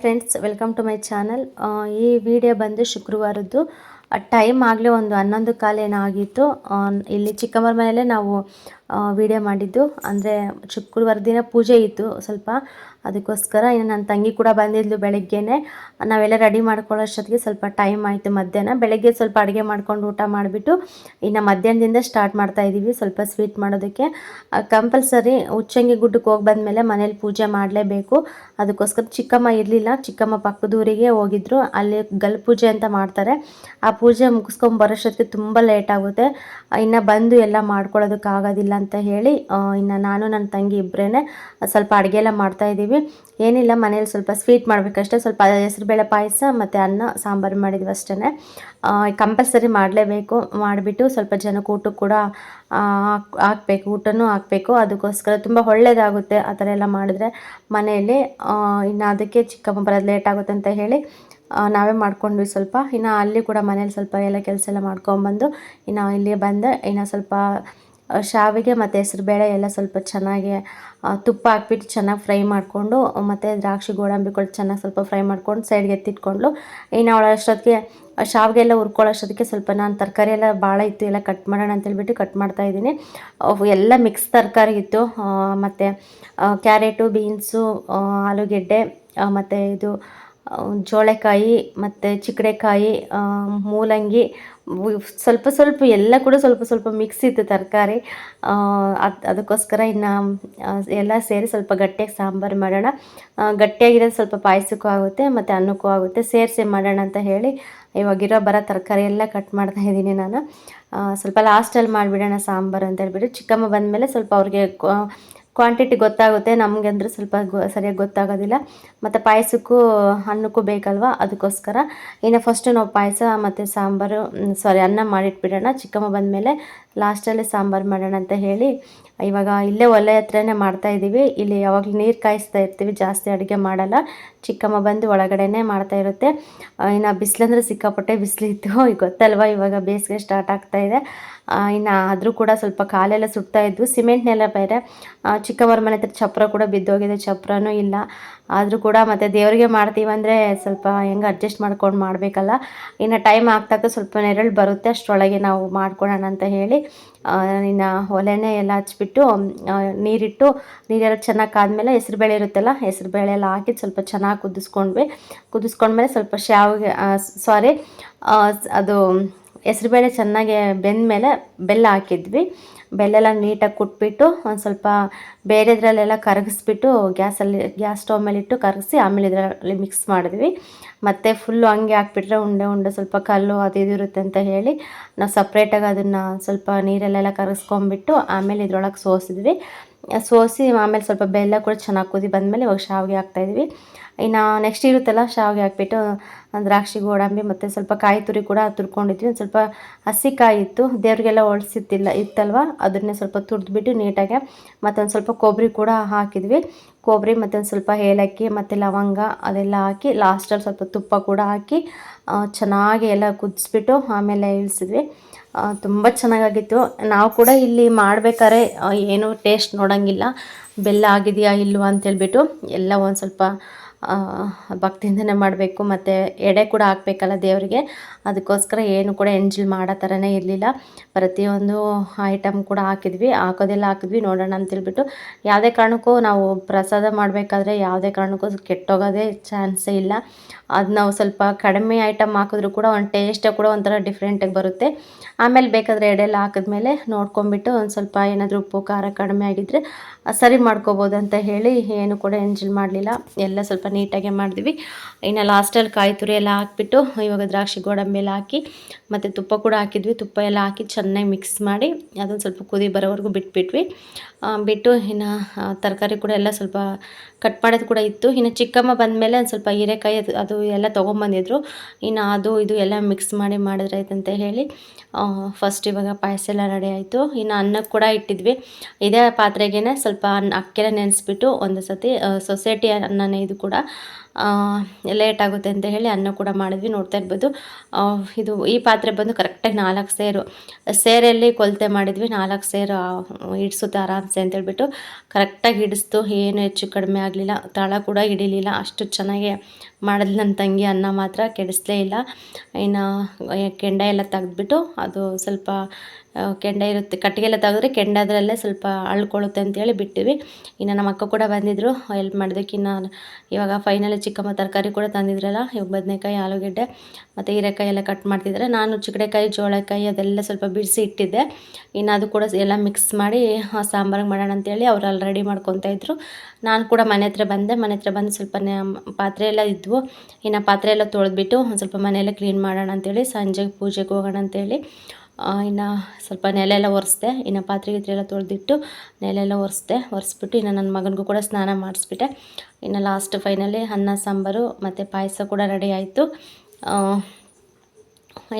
Friends welcome to my channel ಈ video ಬಂದು ಶುಕ್ರವಾರದ್ದು. ಟೈಮ್ ಆಗಲೇ ಒಂದು ಹನ್ನೊಂದು ಕಾಲ ಏನಾಗಿತ್ತು ಇಲ್ಲಿ ಚಿಕ್ಕಮ್ಮರ ಮನೆಯಲ್ಲೇ ನಾವು ವಿಡಿಯೋ ಮಾಡಿದ್ದು. ಅಂದರೆ ಶುಕ್ರವಾರ ದಿನ ಪೂಜೆ ಇತ್ತು ಸ್ವಲ್ಪ. ಅದಕ್ಕೋಸ್ಕರ ಇನ್ನು ನನ್ನ ತಂಗಿ ಕೂಡ ಬಂದಿದ್ಲು ಬೆಳಗ್ಗೆನೆ. ನಾವೆಲ್ಲ ರೆಡಿ ಮಾಡ್ಕೊಳ್ಳೋಷ್ಟೊತ್ತಿಗೆ ಸ್ವಲ್ಪ ಟೈಮ್ ಆಯಿತು ಮಧ್ಯಾಹ್ನ. ಬೆಳಗ್ಗೆ ಸ್ವಲ್ಪ ಅಡುಗೆ ಮಾಡ್ಕೊಂಡು ಊಟ ಮಾಡಿಬಿಟ್ಟು ಇನ್ನು ಮಧ್ಯಾಹ್ನದಿಂದ ಸ್ಟಾರ್ಟ್ ಮಾಡ್ತಾ ಇದ್ದೀವಿ ಸ್ವಲ್ಪ ಸ್ವೀಟ್ ಮಾಡೋದಕ್ಕೆ. ಕಂಪಲ್ಸರಿ ಉಚ್ಚಂಗಿ ಗುಡ್ಡಕ್ಕೆ ಹೋಗಿ ಬಂದಮೇಲೆ ಮನೇಲಿ ಪೂಜೆ ಮಾಡಲೇಬೇಕು. ಅದಕ್ಕೋಸ್ಕರ ಚಿಕ್ಕಮ್ಮ ಇರಲಿಲ್ಲ. ಚಿಕ್ಕಮ್ಮ ಪಕ್ಕದೂರಿಗೆ ಹೋಗಿದ್ರು. ಅಲ್ಲಿ ಗಲ್ ಪೂಜೆ ಅಂತ ಮಾಡ್ತಾರೆ. ಆ ಪೂಜೆ ಮುಗಿಸ್ಕೊಂಡು ಬರೋಷ್ಟೊತ್ತಿಗೆ ತುಂಬ ಲೇಟ್ ಆಗುತ್ತೆ. ಇನ್ನು ಬಂದು ಎಲ್ಲ ಮಾಡ್ಕೊಳ್ಳೋದಕ್ಕಾಗೋದಿಲ್ಲ ಅಂತ ಹೇಳಿ ಇನ್ನು ನಾನು ನನ್ನ ತಂಗಿ ಇಬ್ಬರೇ ಸ್ವಲ್ಪ ಅಡುಗೆ ಎಲ್ಲ ಮಾಡ್ತಾಯಿದ್ದೀವಿ ಏನಿಲ್ಲ, ಮನೇಲಿ ಸ್ವಲ್ಪ ಸ್ವೀಟ್ ಮಾಡಬೇಕಷ್ಟೇ, ಸ್ವಲ್ಪ ಹೆಸರುಬೇಳೆ ಪಾಯಸ ಮತ್ತು ಅನ್ನ ಸಾಂಬಾರು ಮಾಡಿದ್ವಿ ಅಷ್ಟೇ ಕಂಪಲ್ಸರಿ ಮಾಡಲೇಬೇಕು. ಮಾಡಿಬಿಟ್ಟು ಸ್ವಲ್ಪ ಜನಕ್ಕೆ ಊಟಕ್ಕೆ ಕೂಡ ಹಾಕ್ಬೇಕು, ಊಟನೂ ಹಾಕಬೇಕು. ಅದಕ್ಕೋಸ್ಕರ ತುಂಬ ಒಳ್ಳೆಯದಾಗುತ್ತೆ ಆ ಥರ ಎಲ್ಲ ಮಾಡಿದ್ರೆ ಮನೆಯಲ್ಲಿ ಇನ್ನು ಅದಕ್ಕೆ ಚಿಕ್ಕಮ್ಮ ಬರೋದು ಲೇಟ್ ಆಗುತ್ತೆ ಅಂತ ಹೇಳಿ ನಾವೇ ಮಾಡ್ಕೊಂಡ್ವಿ ಸ್ವಲ್ಪ. ಇನ್ನು ಅಲ್ಲಿ ಕೂಡ ಮನೇಲಿ ಸ್ವಲ್ಪ ಎಲ್ಲ ಕೆಲಸ ಎಲ್ಲ ಮಾಡ್ಕೊಂಬಂದು ಇನ್ನು ಇಲ್ಲಿ ಬಂದು ಇನ್ನು ಸ್ವಲ್ಪ ಶಾವಿಗೆ ಮತ್ತು ಹೆಸರುಬೇಳೆ ಎಲ್ಲ ಸ್ವಲ್ಪ ಚೆನ್ನಾಗಿ ತುಪ್ಪ ಹಾಕ್ಬಿಟ್ಟು ಚೆನ್ನಾಗಿ ಫ್ರೈ ಮಾಡಿಕೊಂಡು, ಮತ್ತು ದ್ರಾಕ್ಷಿ ಗೋಡಂಬಿ ಕೂಡ ಚೆನ್ನಾಗಿ ಸ್ವಲ್ಪ ಫ್ರೈ ಮಾಡ್ಕೊಂಡು ಸೈಡ್ಗೆ ಎತ್ತಿಟ್ಕೊಂಡು, ಇನ್ನು ಅವಳ ಅಷ್ಟೊತ್ತಿಗೆ ಶಾವಿಗೆ ಎಲ್ಲ ಹುರ್ಕೊಳ್ಳೋಷ್ಟೊತ್ತಿಗೆ ಸ್ವಲ್ಪ ನಾನು ತರಕಾರಿ ಎಲ್ಲ ಭಾಳ ಇತ್ತು, ಎಲ್ಲ ಕಟ್ ಮಾಡೋಣ ಅಂತ ಹೇಳ್ಬಿಟ್ಟು ಕಟ್ ಮಾಡ್ತಾ ಇದ್ದೀನಿ. ಎಲ್ಲ ಮಿಕ್ಸ್ ತರಕಾರಿ ಇತ್ತು ಮತ್ತು ಕ್ಯಾರೆಟು, ಬೀನ್ಸು ಆಲೂಗೆಡ್ಡೆ ಮತ್ತು ಇದು ಜೋಳೆಕಾಯಿ ಮತ್ತು ಚಿಕ್ಕಡೆಕಾಯಿ ಮೂಲಂಗಿ ಸ್ವಲ್ಪ ಸ್ವಲ್ಪ ಎಲ್ಲ ಕೂಡ ಸ್ವಲ್ಪ ಸ್ವಲ್ಪ ಮಿಕ್ಸ್ ಇತ್ತು ತರಕಾರಿ. ಅದು, ಅದಕ್ಕೋಸ್ಕರ ಇನ್ನು ಎಲ್ಲ ಸೇರಿ ಸ್ವಲ್ಪ ಗಟ್ಟಿಯಾಗಿ ಸಾಂಬಾರು ಮಾಡೋಣ. ಗಟ್ಟಿಯಾಗಿರೋದು ಸ್ವಲ್ಪ ಪಾಯಸಕ್ಕೂ ಆಗುತ್ತೆ, ಮತ್ತು ಅನ್ನಕ್ಕೂ ಆಗುತ್ತೆ. ಸೇರಿಸಿ ಮಾಡೋಣ ಅಂತ ಹೇಳಿ ಇವಾಗಿರೋ ಬರೋ ತರಕಾರಿ ಎಲ್ಲ ಕಟ್ ಮಾಡ್ತಾ ಇದ್ದೀನಿ ನಾನು. ಸ್ವಲ್ಪ ಲಾಸ್ಟಲ್ಲಿ ಮಾಡಿಬಿಡೋಣ ಸಾಂಬಾರು ಅಂತ ಹೇಳ್ಬಿಟ್ಟು ಚಿಕ್ಕಮ್ಮ ಬಂದಮೇಲೆ ಸ್ವಲ್ಪ ಅವ್ರಿಗೆ ಕ್ವಾಂಟಿಟಿ ಗೊತ್ತಾಗುತ್ತೆ, ನಮಗೆ ಅಂದರೆ ಸ್ವಲ್ಪ ಸರಿಯಾಗಿ ಗೊತ್ತಾಗೋದಿಲ್ಲ. ಮತ್ತು ಪಾಯಸಕ್ಕೂ, ಅನ್ನಕ್ಕೂ ಬೇಕಲ್ವ? ಅದಕ್ಕೋಸ್ಕರ. ಇನ್ನು ಫಸ್ಟು ನಾವು ಪಾಯಸ ಮತ್ತು ಸಾಂಬಾರು ಸಾರಿ ಅನ್ನ ಮಾಡಿಟ್ಬಿಡೋಣ. ಚಿಕ್ಕಮ್ಮ ಬಂದಮೇಲೆ ಲಾಸ್ಟಲ್ಲಿ ಸಾಂಬಾರು ಮಾಡೋಣ ಅಂತ ಹೇಳಿ, ಇವಾಗ ಇಲ್ಲೇ ಒಲೆ ಹತ್ರನೇ ಮಾಡ್ತಾ ಇದ್ದೀವಿ ಇಲ್ಲಿ ಯಾವಾಗಲೂ ನೀರು ಕಾಯಿಸ್ತಾ ಇರ್ತೀವಿ, ಜಾಸ್ತಿ ಅಡುಗೆ ಮಾಡಲ್ಲ. ಚಿಕ್ಕಮ್ಮ ಬಂದು ಒಳಗಡೆನೇ ಮಾಡ್ತಾ ಇರುತ್ತೆ. ಇನ್ನು ಬಿಸಿಲಂದ್ರೆ ಸಿಕ್ಕಾಪಟ್ಟೆ ಬಿಸಿಲಿತ್ತು. ಗೊತ್ತಲ್ವ, ಇವಾಗ ಬೇಸಿಗೆ ಸ್ಟಾರ್ಟ್ ಆಗ್ತಾ ಇದೆ. ಇನ್ನು ಆದರೂ ಕೂಡ ಸ್ವಲ್ಪ ಕಾಲೆಲ್ಲ ಸುಡ್ತಾ ಇದ್ವು. ಸಿಮೆಂಟ್ ನೆಲ ಬೇರೆ. ಚಿಕ್ಕಮ್ಮರ ಮನೆ ಹತ್ರ ಚಪ್ರ ಕೂಡ ಬಿದ್ದೋಗಿದೆ. ಚಪ್ರನೂ ಇಲ್ಲ. ಆದರೂ ಕೂಡ ಮತ್ತು ದೇವರಿಗೆ ಮಾಡ್ತೀವಂದರೆ ಸ್ವಲ್ಪ ಹೆಂಗೆ ಅಡ್ಜಸ್ಟ್ ಮಾಡ್ಕೊಂಡು ಮಾಡಬೇಕಲ್ಲ. ಇನ್ನು ಟೈಮ್ ಆಗ್ತಾಗ ಸ್ವಲ್ಪ ನೆರಳು ಬರುತ್ತೆ. ಅಷ್ಟರೊಳಗೆ ನಾವು ಮಾಡ್ಕೊಳ್ಳೋಣ ಅಂತ ಹೇಳಿ ಇನ್ನು ಒಲೆನೇ ಎಲ್ಲ ಹಚ್ಬಿಟ್ಟು ನೀರಿಟ್ಟು, ನೀರೆಲ್ಲ ಚೆನ್ನಾಗಿ ಕಾದ್ಮೇಲೆ ಹೆಸ್ರುಬೇಳೆ ಇರುತ್ತಲ್ಲ ಹೆಸ್ರುಬೇಳೆ ಎಲ್ಲ ಹಾಕಿ ಸ್ವಲ್ಪ ಚೆನ್ನಾಗಿ ಕುದಿಸ್ಕೊಂಡ್ವಿ. ಕುದಿಸ್ಕೊಂಡ್ಮೇಲೆ ಸ್ವಲ್ಪ ಶಾವಿಗೆ ಸಾರಿ ಅದು ಹೆಸ್ರುಬೇಳೆ ಚೆನ್ನಾಗಿ ಬೆಂದಮೇಲೆ ಬೆಲ್ಲ ಹಾಕಿದ್ವಿ. ಬೆಲ್ಲೆಲ್ಲ ನೀಟಾಗಿ ಕುಟ್ಬಿಟ್ಟು ಒಂದು ಸ್ವಲ್ಪ ಬೇರೆದ್ರಲ್ಲೆಲ್ಲ ಕರಗಿಸ್ಬಿಟ್ಟು ಗ್ಯಾಸಲ್ಲಿ, ಗ್ಯಾಸ್ ಸ್ಟವ್ ಮೇಲೆ ಇಟ್ಟು ಕರಗಿಸಿ ಆಮೇಲೆ ಇದರಲ್ಲಿ ಮಿಕ್ಸ್ ಮಾಡಿದ್ವಿ. ಮತ್ತು ಫುಲ್ಲು ಹಂಗೆ ಹಾಕ್ಬಿಟ್ರೆ ಉಂಡೆ ಉಂಡೆ ಸ್ವಲ್ಪ ಕಲ್ಲು ಅದು ಇದು ಇರುತ್ತೆ ಅಂತ ಹೇಳಿ ನಾವು ಸಪ್ರೇಟಾಗಿ ಅದನ್ನು ಸ್ವಲ್ಪ ನೀರಲ್ಲೆಲ್ಲ ಕರಗಿಸ್ಕೊಂಬಿಟ್ಟು ಆಮೇಲೆ ಇದ್ರೊಳಗೆ ಸೋಸಿದ್ವಿ. ಸೋಸಿ ಆಮೇಲೆ ಸ್ವಲ್ಪ ಬೆಲ್ಲ ಕೂಡ ಚೆನ್ನಾಗಿ ಕುದಿ ಬಂದಮೇಲೆ ಇವಾಗ ಶಾವಿಗೆ ಹಾಕ್ತಾಯಿದ್ವಿ ಇನ್ನು ನೆಕ್ಸ್ಟ್ ಇರುತ್ತಲ್ಲ ಶಾವಿಗೆ ಹಾಕ್ಬಿಟ್ಟು ದ್ರಾಕ್ಷಿ, ಗೋಡಂಬಿ ಮತ್ತು ಸ್ವಲ್ಪ ಕಾಯಿ ತುರಿ ಕೂಡ ತುರ್ಕೊಂಡಿದ್ವಿ. ಒಂದು ಸ್ವಲ್ಪ ಹಸಿ ಕಾಯಿ ಇತ್ತು. ದೇವ್ರಿಗೆಲ್ಲ ಒಳಸಿತ್ತಿಲ್ಲ ಇತ್ತಲ್ವ? ಅದನ್ನೇ ಸ್ವಲ್ಪ ತುರಿದ್ಬಿಟ್ಟು ನೀಟಾಗಿ ಮತ್ತೊಂದು ಸ್ವಲ್ಪ ಕೊಬ್ಬರಿ ಕೂಡ ಹಾಕಿದ್ವಿ. ಕೊಬ್ಬರಿ ಮತ್ತೊಂದು ಸ್ವಲ್ಪ ಏಲಕ್ಕಿ ಮತ್ತು ಲವಂಗ ಅದೆಲ್ಲ ಹಾಕಿ ಲಾಸ್ಟಲ್ಲಿ ಸ್ವಲ್ಪ ತುಪ್ಪ ಕೂಡ ಹಾಕಿ ಚೆನ್ನಾಗಿ ಎಲ್ಲ ಕುದಿಸ್ಬಿಟ್ಟು ಆಮೇಲೆ ಇಳಿಸಿದ್ವಿ. ತುಂಬ ಚೆನ್ನಾಗಾಗಿತ್ತು. ನಾವು ಕೂಡ ಇಲ್ಲಿ ಮಾಡಬೇಕಾದ್ರೆ ಏನು ಟೇಸ್ಟ್ ನೋಡೋಂಗಿಲ್ಲ. ಬೆಲ್ಲ ಆಗಿದೆಯಾ ಇಲ್ವಾ ಅಂತೇಳ್ಬಿಟ್ಟು, ಎಲ್ಲ ಒಂದು ಸ್ವಲ್ಪ ಭಕ್ತಿಯಿಂದನೇ ಮಾಡಬೇಕು ಮತ್ತು ಎಡೆ ಕೂಡ ಹಾಕ್ಬೇಕಲ್ಲ ದೇವರಿಗೆ. ಅದಕ್ಕೋಸ್ಕರ ಏನು ಕೂಡ ಎಂಜಲ್ ಮಾಡೋ ಥರನೇ ಇರಲಿಲ್ಲ. ಪ್ರತಿಯೊಂದು ಐಟಮ್ ಕೂಡ ಹಾಕಿದ್ವಿ. ಹಾಕೋದೆಲ್ಲ ಹಾಕಿದ್ವಿ. ನೋಡೋಣ ಅಂತೇಳ್ಬಿಟ್ಟು ಯಾವುದೇ ಕಾರಣಕ್ಕೂ ನಾವು ಪ್ರಸಾದ ಮಾಡಬೇಕಾದ್ರೆ ಯಾವುದೇ ಕಾರಣಕ್ಕೂ ಕೆಟ್ಟೋಗೋದೇ ಚಾನ್ಸೇ ಇಲ್ಲ. ಅದು ನಾವು ಸ್ವಲ್ಪ ಕಡಿಮೆ ಐಟಮ್ ಹಾಕಿದ್ರೂ ಕೂಡ ಒಂದು ಟೇಸ್ಟ್ ಕೂಡ ಒಂಥರ ಡಿಫ್ರೆಂಟಾಗಿ ಬರುತ್ತೆ. ಆಮೇಲೆ ಬೇಕಾದರೆ ಎಡೆಲ್ಲ ಹಾಕಿದ್ಮೇಲೆ ನೋಡ್ಕೊಂಬಿಟ್ಟು ಒಂದು ಸ್ವಲ್ಪ ಏನಾದರೂ ಉಪ್ಪು, ಖಾರ ಕಡಿಮೆ ಆಗಿದ್ದರೆ ಸರಿ ಮಾಡ್ಕೋಬೋದು ಅಂತ ಹೇಳಿ ಏನು ಕೂಡ ಎಂಜಲ್ ಮಾಡಲಿಲ್ಲ. ಎಲ್ಲ ಸ್ವಲ್ಪ ನೀಟಾಗೆ ಮಾಡಿದ್ವಿ. ಇನ್ನು ಲಾಸ್ಟಲ್ಲಿ ಕಾಯಿ ತುರಿ ಎಲ್ಲ ಹಾಕ್ಬಿಟ್ಟು, ಇವಾಗ ದ್ರಾಕ್ಷಿ ಗೋಡಂಬಿ ಎಲ್ಲ ಹಾಕಿ, ಮತ್ತು ತುಪ್ಪ ಕೂಡ ಹಾಕಿದ್ವಿ. ತುಪ್ಪ ಎಲ್ಲ ಹಾಕಿ ಚೆನ್ನಾಗಿ ಮಿಕ್ಸ್ ಮಾಡಿ, ಅದನ್ನು ಸ್ವಲ್ಪ ಕುದಿ ಬರೋವರೆಗೂ ಬಿಟ್ಬಿಟ್ವಿ. ಬಿಟ್ಟು ಇನ್ನು ತರಕಾರಿ ಕೂಡ ಎಲ್ಲ ಸ್ವಲ್ಪ ಕಟ್ ಮಾಡೋದು ಕೂಡ ಇತ್ತು. ಇನ್ನು ಚಿಕ್ಕಮ್ಮ ಬಂದಮೇಲೆ ಒಂದು ಸ್ವಲ್ಪ ಹೀರೆಕಾಯಿ ಅದು ಅದು ಎಲ್ಲ ತೊಗೊಂಬಂದಿದ್ರು. ಇನ್ನು ಅದು, ಇದು ಎಲ್ಲ ಮಿಕ್ಸ್ ಮಾಡಿ ಮಾಡಿದ್ರಾಯ್ತು ಅಂತ ಹೇಳಿ ಫಸ್ಟ್ ಇವಾಗ ಪಾಯಸ ಎಲ್ಲ ರೆಡಿ ಆಯಿತು. ಇನ್ನು ಅನ್ನಕ್ಕೆ ಕೂಡ ಇಟ್ಟಿದ್ವಿ. ಇದೇ ಪಾತ್ರೆಗೇ ಸ್ವಲ್ಪ ಅನ್ನ ಅಕ್ಕಿನ ನೆನೆಸ್ಬಿಟ್ಟು ಒಂದು ಸತಿ ಸೊಸೈಟಿ ಅನ್ನನೇ ಇದು ಕೂಡ ಲೇಟ್ ಆಗುತ್ತೆ ಅಂತ ಹೇಳಿ ಅನ್ನ ಕೂಡ ಮಾಡಿದ್ವಿ, ನೋಡ್ತಾ ಇರ್ಬೋದು. ಇದು ಈ ಪಾತ್ರೆ ಬಂದು ಕರೆಕ್ಟಾಗಿ ನಾಲ್ಕು ಸೇರು. ಸೇರಲ್ಲಿ ಕೊಲ್ತೆ ಮಾಡಿದ್ವಿ, ನಾಲ್ಕು ಸೇರು ಹಿಡಿಸುತ್ತೆ ಆರಾಮ್ಸೆ ಅಂತ ಹೇಳ್ಬಿಟ್ಟು ಕರೆಕ್ಟಾಗಿ ಹಿಡಿಸ್ತು. ಏನು ಹೆಚ್ಚು ಕಡಿಮೆ ಆಗಲಿಲ್ಲ, ತಳ ಕೂಡ ಹಿಡಿಲಿಲ್ಲ. ಅಷ್ಟು ಚೆನ್ನಾಗಿ ಮಾಡಿದ್ಲು ನನ್ನ ತಂಗಿ ಅನ್ನ ಮಾತ್ರ ಕೆಡಿಸ್ಲೇ ಇಲ್ಲ. ಇನ್ನು ಕೆಂಡ ಎಲ್ಲ ತೆಗೆದ್ಬಿಟ್ಟು ಅದು ಸ್ವಲ್ಪ ಕೆಂಡ ಇರುತ್ತೆ. ಕಟ್ಟಿಗೆಲ್ಲ ತೆಗೆದ್ರೆ ಕೆಂಡ ಅದರಲ್ಲೇ ಸ್ವಲ್ಪ ಅಳ್ಕೊಳ್ಳುತ್ತೆ ಅಂತೇಳಿ ಬಿಟ್ಟಿವಿ. ಇನ್ನು ನಮ್ಮ ಅಕ್ಕ ಕೂಡ ಬಂದಿದ್ದರು ಹೆಲ್ಪ್ ಮಾಡೋದಕ್ಕೆ ಇವಾಗ ಫೈನಲಿ ಚಿಕ್ಕಮ್ಮ ತರಕಾರಿ ಕೂಡ ತಂದಿದ್ರಲ್ಲ, ಇವಾಗ ಬದನೆಕಾಯಿ, ಆಲೂಗೆಡ್ಡೆ ಮತ್ತು ಹೀರೆಕಾಯಿ ಎಲ್ಲ ಕಟ್ ಮಾಡ್ತಿದ್ದಾರೆ ನಾನು ಚಿಕ್ಕಡೆಕಾಯಿ ಜೋಳಕಾಯಿ ಅದೆಲ್ಲ ಸ್ವಲ್ಪ ಬಿಡಿಸಿ ಇಟ್ಟಿದ್ದೆ. ಇನ್ನು ಅದು ಕೂಡ ಎಲ್ಲ ಮಿಕ್ಸ್ ಮಾಡಿ ಸಾಂಬಾರಿಗೆ ಮಾಡೋಣ ಅಂತೇಳಿ ಅವ್ರು ಅಲ್ಲಿ ರೆಡಿ ಮಾಡ್ಕೊತಾ ಇದ್ರು. ನಾನು ಕೂಡ ಮನೆ ಹತ್ರ ಬಂದೆ. ಮನೆ ಹತ್ರ ಬಂದು ಸ್ವಲ್ಪ ಪಾತ್ರೆ ಎಲ್ಲ ಇದ್ವು. ಇನ್ನು ಪಾತ್ರೆ ಎಲ್ಲ ತೊಳೆದ್ಬಿಟ್ಟು ಒಂದು ಸ್ವಲ್ಪ ಮನೆಯೆಲ್ಲ ಕ್ಲೀನ್ ಮಾಡೋಣ ಅಂತೇಳಿ ಸಂಜೆಗೆ ಪೂಜೆಗೆ ಹೋಗೋಣ ಅಂತೇಳಿ ಇನ್ನು ಸ್ವಲ್ಪ ನೆಲೆ ಎಲ್ಲ ಒರೆಸ್ದೆ. ಇನ್ನು ಪಾತ್ರೆ ಗೀತ್ರೆ ಎಲ್ಲ ತೊಳೆದಿಟ್ಟು ನೆಲೆ ಎಲ್ಲ ಒರೆಸ್ದೆ. ಒರೆಸ್ಬಿಟ್ಟು ಇನ್ನು ನನ್ನ ಮಗನಿಗೂ ಕೂಡ ಸ್ನಾನ ಮಾಡಿಸ್ಬಿಟ್ಟೆ. ಇನ್ನು ಲಾಸ್ಟ್ ಫೈನಲಿ ಅನ್ನ, ಸಾಂಬಾರು ಮತ್ತು ಪಾಯಸ ಕೂಡ ರೆಡಿ ಆಯಿತು.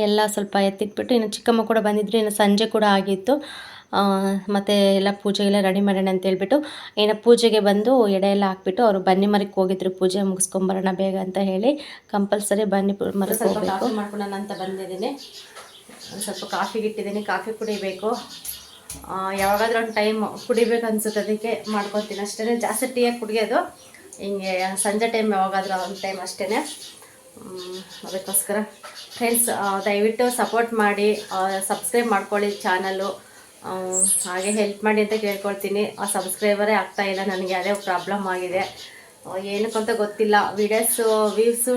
ಎಲ್ಲ ಸ್ವಲ್ಪ ಎತ್ತಿಟ್ಬಿಟ್ಟು ಇನ್ನು ಚಿಕ್ಕಮ್ಮ ಕೂಡ ಬಂದಿದ್ದರು ಇನ್ನು ಸಂಜೆ ಕೂಡ ಆಗಿತ್ತು. ಮತ್ತೆ ಎಲ್ಲ ಪೂಜೆಗೆಲ್ಲ ರೆಡಿ ಮಾಡೋಣ ಅಂತ ಹೇಳ್ಬಿಟ್ಟು ಏನೋ ಪೂಜೆಗೆ ಬಂದು ಎಡೆ ಎಲ್ಲ ಹಾಕ್ಬಿಟ್ಟು ಅವರು ಬನ್ನಿ ಮರಕ್ಕೆ ಹೋಗಿದ್ರು. ಪೂಜೆ ಮುಗಿಸ್ಕೊಂಬರೋಣ ಬೇಗ ಅಂತ ಹೇಳಿ ಕಂಪಲ್ಸರಿ ಬನ್ನಿ ಮರಕ್ಕೆ ಹೋಗಬೇಕು. ಮಾಡ್ಕೊಳ್ಳೋಣ ಅಂತ ಬಂದಿದ್ದೀನಿ. ಒಂದು ಸ್ವಲ್ಪ ಕಾಫಿ ಇಟ್ಟಿದ್ದೀನಿ. ಕಾಫಿ ಕುಡಿಬೇಕು. ಯಾವಾಗಾದ್ರೂ ಒಂದು ಟೈಮ್ ಕುಡಿಬೇಕು ಅನ್ಸುತ್ತೆ ಅದಕ್ಕೆ ಮಾಡ್ಕೊತೀನಿ. ಅಷ್ಟೇ ಜಾಸ್ತಿ ಟೀಯಾಗಿ ಕುಡಿಯೋದು? ಹಿಂಗೆ ಸಂಜೆ ಟೈಮ್ ಯಾವಾಗಾದ್ರೂ ಒಂದು ಟೈಮ್ ಅಷ್ಟೇ ಅದಕ್ಕೋಸ್ಕರ ಫ್ರೆಂಡ್ಸ್ ದಯವಿಟ್ಟು ಸಪೋರ್ಟ್ ಮಾಡಿ ಸಬ್ಸ್ಕ್ರೈಬ್ ಮಾಡ್ಕೊಳ್ಳಿ ಚಾನಲ್ಲು ಹಾಗೆ ಹೆಲ್ಪ್ ಮಾಡಿ ಅಂತ ಕೇಳ್ಕೊಳ್ತೀನಿ. ಆ ಸಬ್ಸ್ಕ್ರೈಬರೇ ಆಗ್ತಾ ಇಲ್ಲ ನನಗೆ, ಅದೇ ಪ್ರಾಬ್ಲಮ್ ಆಗಿದೆ. ಏನಕ್ಕಂತ ಗೊತ್ತಿಲ್ಲ. ವೀಡಿಯೋಸು ವ್ಯೂಸು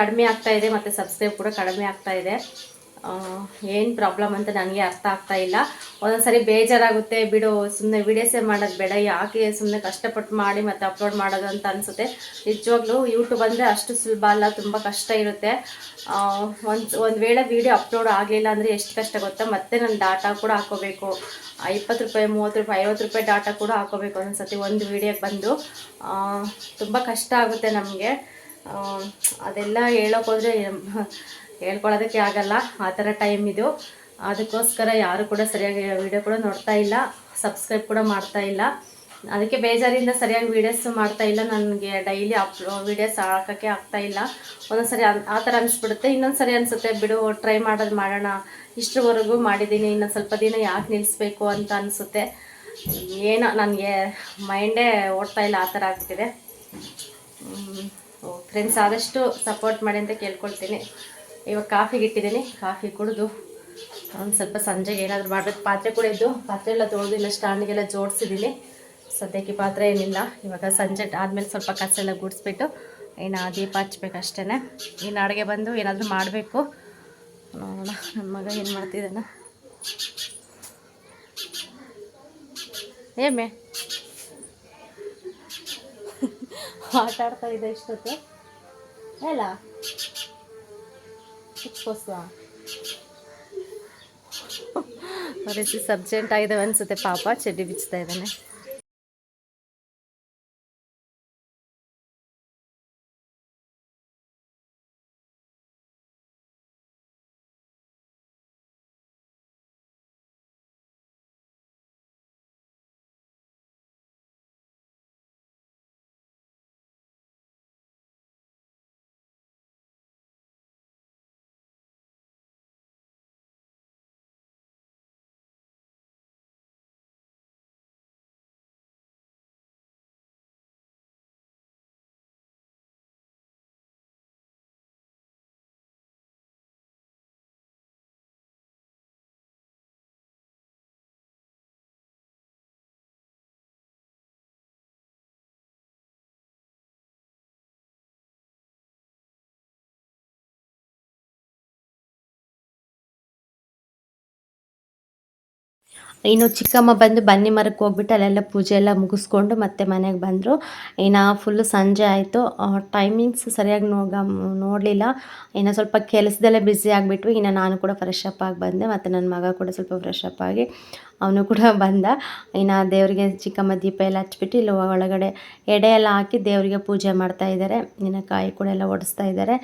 ಕಡಿಮೆ ಆಗ್ತಾ ಇದೆ, ಮತ್ತು ಸಬ್ಸ್ಕ್ರೈಬ್ ಕೂಡ ಕಡಿಮೆ ಆಗ್ತಾ ಇದೆ. ಏನು ಪ್ರಾಬ್ಲಮ್ ಅಂತ ನನಗೆ ಅರ್ಥ ಆಗ್ತಾ ಇಲ್ಲ. ಒಂದೊಂದ್ಸರಿ ಬೇಜಾರಾಗುತ್ತೆ, ಬಿಡು ಸುಮ್ಮನೆ ವಿಡಿಯೋಸೇ ಮಾಡೋದು ಬೇಡ, ಯಾಕೆ ಸುಮ್ಮನೆ ಕಷ್ಟಪಟ್ಟು ಮಾಡಿ ಮತ್ತು ಅಪ್ಲೋಡ್ ಮಾಡೋದು ಅಂತ ಅನಿಸುತ್ತೆ. ನಿಜವಾಗ್ಲೂ ಯೂಟ್ಯೂಬ್ ಅಂದರೆ ಅಷ್ಟು ಸುಲಭ ಅಲ್ಲ, ತುಂಬ ಕಷ್ಟ ಇರುತ್ತೆ. ಒಂದು ಒಂದು ವೇಳೆ ವೀಡಿಯೋ ಅಪ್ಲೋಡ್ ಆಗಲಿಲ್ಲ ಅಂದರೆ ಎಷ್ಟು ಕಷ್ಟ ಗೊತ್ತಾ? ಮತ್ತೆ ನಾನು ಡಾಟಾ ಕೂಡ ಹಾಕೋಬೇಕು. ಇಪ್ಪತ್ತು ರೂಪಾಯಿ, ಮೂವತ್ತು ರೂಪಾಯಿ, ಐವತ್ತು ರೂಪಾಯಿ ಡಾಟಾ ಕೂಡ ಹಾಕೋಬೇಕು ಒಂದೊಂದ್ಸತಿ ಒಂದು ವೀಡಿಯೋಗೆ ಬಂದು. ತುಂಬ ಕಷ್ಟ ಆಗುತ್ತೆ ನಮಗೆ. ಅದೆಲ್ಲ ಹೇಳೋಕ್ಕೋದ್ರೆ ಹೇಳ್ಕೊಳ್ಳೋದಕ್ಕೆ ಆಗಲ್ಲ. ಆ ಥರ ಟೈಮ್ ಇದು. ಅದಕ್ಕೋಸ್ಕರ ಯಾರು ಕೂಡ ಸರಿಯಾಗಿ ವಿಡಿಯೋ ಕೂಡ ನೋಡ್ತಾ ಇಲ್ಲ. ಸಬ್ಸ್ಕ್ರೈಬ್ ಕೂಡ ಮಾಡ್ತಾ ಇಲ್ಲ. ಅದಕ್ಕೆ ಬೇಜಾರಿಂದ ಸರಿಯಾಗಿ ವೀಡಿಯೋಸ್ ಮಾಡ್ತಾ ಇಲ್ಲ. ನನಗೆ ಡೈಲಿ ಅಪ್ಲೋ ವೀಡಿಯೋಸ್ ಹಾಕೋಕ್ಕೆ ಆಗ್ತಾ ಇಲ್ಲ. ಒಂದೊಂದು ಸರಿ ಆ- ಥರ ಅನಿಸ್ಬಿಡುತ್ತೆ. ಇನ್ನೊಂದು ಸರಿ ಅನಿಸುತ್ತೆ, ಬಿಡು ಟ್ರೈ ಮಾಡೋದು ಮಾಡೋಣ. ಇಷ್ಟರವರೆಗೂ ಮಾಡಿದ್ದೀನಿ ಇನ್ನೊಂದು ಸ್ವಲ್ಪ ದಿನ ಯಾಕೆ ನಿಲ್ಲಿಸ್ಬೇಕು ಅಂತ ಅನಿಸುತ್ತೆ. ಏನೋ ನನಗೆ ಮೈಂಡೇ ಓಡ್ತಾ ಇಲ್ಲ. ಆ ಥರ ಆಗ್ತಿದೆ ಫ್ರೆಂಡ್ಸ್ ಆದಷ್ಟು ಸಪೋರ್ಟ್ ಮಾಡಿ ಅಂತ ಕೇಳ್ಕೊಳ್ತೀನಿ. ಇವಾಗ ಕಾಫಿಗೆ ಇಟ್ಟಿದ್ದೀನಿ ಕಾಫಿ ಕುಡಿದು ಒಂದು ಸ್ವಲ್ಪ ಸಂಜೆಗೆ ಏನಾದರೂ ಮಾಡಬೇಕು. ಪಾತ್ರೆ ಕೂಡ ಇದ್ದು ಪಾತ್ರೆ ಎಲ್ಲ ತೊಳೆದು ಇಲ್ಲ ಸ್ಟ್ಯಾಂಡಿಗೆಲ್ಲ ಜೋಡಿಸಿದ್ದೀನಿ. ಸದ್ಯಕ್ಕೆ ಪಾತ್ರೆ ಏನಿಲ್ಲ. ಇವಾಗ ಸಂಜೆ ಆದಮೇಲೆ ಸ್ವಲ್ಪ ಕಸ ಎಲ್ಲ ಗುಡಿಸ್ಬಿಟ್ಟು ಇನ್ನು ದೀಪ ಹಚ್ಬೇಕು ಅಷ್ಟೇ ಇನ್ನು ಅಡುಗೆ ಬಂದು ಏನಾದರೂ ಮಾಡಬೇಕು. ನೋಡೋಣ ನನ್ನ ಮಗ ಏನು ಮಾಡ್ತಿದ್ದಾನೆ ಏಮೆ ಆಟ ಆಡ್ತಾ ಇದೆ ಇಷ್ಟೊತ್ತು. ಅಲ್ಲ ಚಿಕ್ಕೋಸ್ಕ ಪರಿಸ್ಥಿತಿ ಸಬ್ಜೆಂಟ್ ಆಗಿದೆ ಅನ್ಸುತ್ತೆ ಪಾಪ ಚಡ್ಡಿ ಬಿಚ್ತಾ ಇದ್ದಾನೆ. ಇನ್ನು ಚಿಕ್ಕಮ್ಮ ಬಂದು ಬನ್ನಿ ಮರಕ್ಕೆ ಹೋಗ್ಬಿಟ್ಟು ಅಲ್ಲೆಲ್ಲ ಪೂಜೆ ಎಲ್ಲ ಮುಗಿಸ್ಕೊಂಡು ಮತ್ತೆ ಮನೆಗೆ ಬಂದರು. ಇನ್ನು ಫುಲ್ಲು ಸಂಜೆ ಆಯಿತು. ಟೈಮಿಂಗ್ಸ್ ಸರಿಯಾಗಿ ನೋಗ ನೋಡಲಿಲ್ಲ. ಇನ್ನು ಸ್ವಲ್ಪ ಕೆಲಸದಲ್ಲೇ ಬ್ಯುಸಿ ಆಗಿಬಿಟ್ವಿ. ಇನ್ನು ನಾನು ಕೂಡ ಫ್ರೆಶ್ ಅಪ್ ಆಗಿ ಬಂದೆ. ಮತ್ತು ನನ್ನ ಮಗ ಕೂಡ ಸ್ವಲ್ಪ ಫ್ರೆಶ್ ಅಪ್ ಆಗಿ ಅವನು ಕೂಡ ಬಂದ. ಇನ್ನು ದೇವರಿಗೆ ಚಿಕ್ಕಮ್ಮ ದೀಪ ಎಲ್ಲ ಹಚ್ಬಿಟ್ಟು ಇಲ್ಲಿ ಒಳಗಡೆ ಎಡೆ ಎಲ್ಲ ಹಾಕಿ ದೇವರಿಗೆ ಪೂಜೆ ಮಾಡ್ತಾ ಇದ್ದಾರೆ. ಇನ್ನು ಕಾಯಿ ಕೂಡ ಎಲ್ಲ ಒಡಿಸ್ತಾ ಇದ್ದಾರೆ.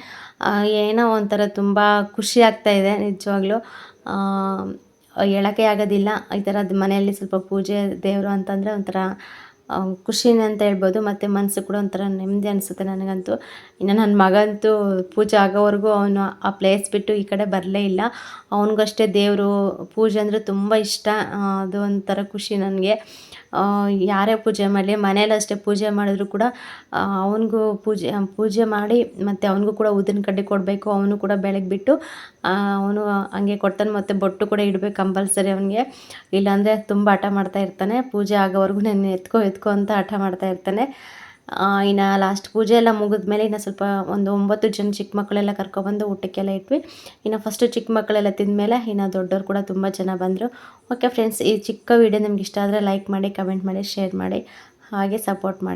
ಏನೋ ಒಂಥರ ತುಂಬ ಖುಷಿ ಆಗ್ತಾಯಿದೆ ನಿಜವಾಗ್ಲೂ. ಹೇಳೋಕ್ಕೆ ಆಗೋದಿಲ್ಲ. ಈ ಥರದ್ದು ಮನೆಯಲ್ಲಿ ಸ್ವಲ್ಪ ಪೂಜೆ ದೇವರು ಅಂತಂದರೆ ಒಂಥರ ಖುಷಿನೇ ಅಂತ ಹೇಳ್ಬೋದು. ಮತ್ತು ಮನಸ್ಸು ಕೂಡ ಒಂಥರ ನೆಮ್ಮದಿ ಅನಿಸುತ್ತೆ ನನಗಂತೂ. ಇನ್ನು ನನ್ನ ಮಗಂತೂ ಪೂಜೆ ಆಗೋವರೆಗೂ ಅವನು ಆ ಪ್ಲೇಸ್ ಬಿಟ್ಟು ಈ ಕಡೆ ಬರಲೇ ಇಲ್ಲ. ಅವನಿಗಷ್ಟೇ ದೇವರು, ಪೂಜೆ ಅಂದರೆ ತುಂಬ ಇಷ್ಟ. ಅದು ಒಂಥರ ಖುಷಿ ನನಗೆ. ಯಾರೇ ಪೂಜೆ ಮಾಡಲಿ ಮನೇಲಷ್ಟೇ ಪೂಜೆ ಮಾಡಿದ್ರು ಕೂಡ ಅವನಿಗೂ ಪೂಜೆ ಪೂಜೆ ಮಾಡಿ ಮತ್ತು ಅವನಿಗೂ ಕೂಡ ಉದ್ದಿನ ಕಡ್ಡಿ ಕೊಡಬೇಕು, ಅವನು ಕೂಡ ಬೆಳಗ್ಗೆ ಬಿಟ್ಟು ಅವನು ಹಂಗೆ ಕೊಡ್ತಾನೆ ಮತ್ತು ಬೊಟ್ಟು ಕೂಡ ಇಡಬೇಕು ಕಂಪಲ್ಸರಿ ಅವನಿಗೆ. ಇಲ್ಲಾಂದರೆ ತುಂಬ ಹಠ ಮಾಡ್ತಾ ಇರ್ತಾನೆ, ಪೂಜೆ ಆಗೋವರೆಗೂ ನಾನು ಎತ್ಕೊ ಎತ್ಕೊ ಅಂತ ಹಠ ಮಾಡ್ತಾ ಇರ್ತಾನೆ. ಇನ್ನು ಲಾಸ್ಟ್ ಪೂಜೆ ಎಲ್ಲ ಮುಗಿದ್ಮೇಲೆ ಇನ್ನು ಸ್ವಲ್ಪ ಒಂದು ಒಂಬತ್ತು ಜನ ಚಿಕ್ಕ ಮಕ್ಕಳೆಲ್ಲ ಕರ್ಕೊಬಂದು ಊಟಕ್ಕೆಲ್ಲ ಇಟ್ವಿ. ಇನ್ನು ಫಸ್ಟು ಚಿಕ್ಕ ಮಕ್ಕಳೆಲ್ಲ ತಿಂದಮೇಲೆ ಇನ್ನು ದೊಡ್ಡವ್ರು ಕೂಡ ತುಂಬ ಜನ ಬಂದರು. ಓಕೆ ಫ್ರೆಂಡ್ಸ್ ಈ ಚಿಕ್ಕ ವೀಡಿಯೋ ನಿಮ್ಗೆ ಇಷ್ಟ ಆದರೆ ಲೈಕ್ ಮಾಡಿ ಕಮೆಂಟ್ ಮಾಡಿ ಶೇರ್ ಮಾಡಿ, ಹಾಗೆ ಸಪೋರ್ಟ್ ಮಾಡಿ.